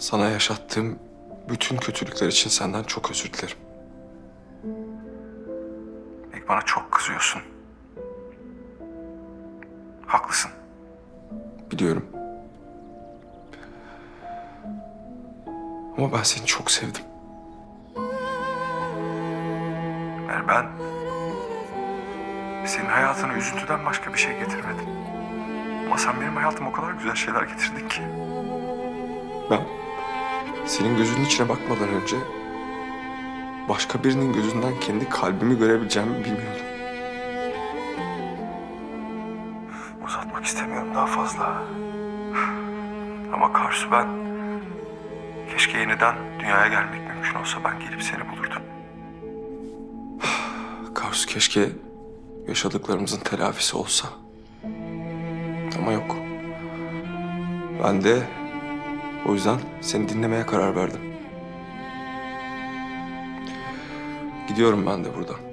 Sana yaşattığım bütün kötülükler için senden çok özür dilerim. Belki bana çok kızıyorsun. Haklısın. Biliyorum. Ama ben seni çok sevdim. Yani ben senin hayatına üzüntüden başka bir şey getirmedim. Ama sen benim hayatıma o kadar güzel şeyler getirdin ki. Ben senin gözünün içine bakmadan önce başka birinin gözünden kendi kalbimi görebileceğimi bilmiyordum. Uzatmak istemiyorum daha fazla. Ama Karsu ben keşke yeniden dünyaya gelmek mümkün olsa ben gelip seni bulurdum. Karsu keşke yaşadıklarımızın telafisi olsa. Ama yok. Ben de o yüzden seni dinlemeye karar verdim. Gidiyorum ben de buradan.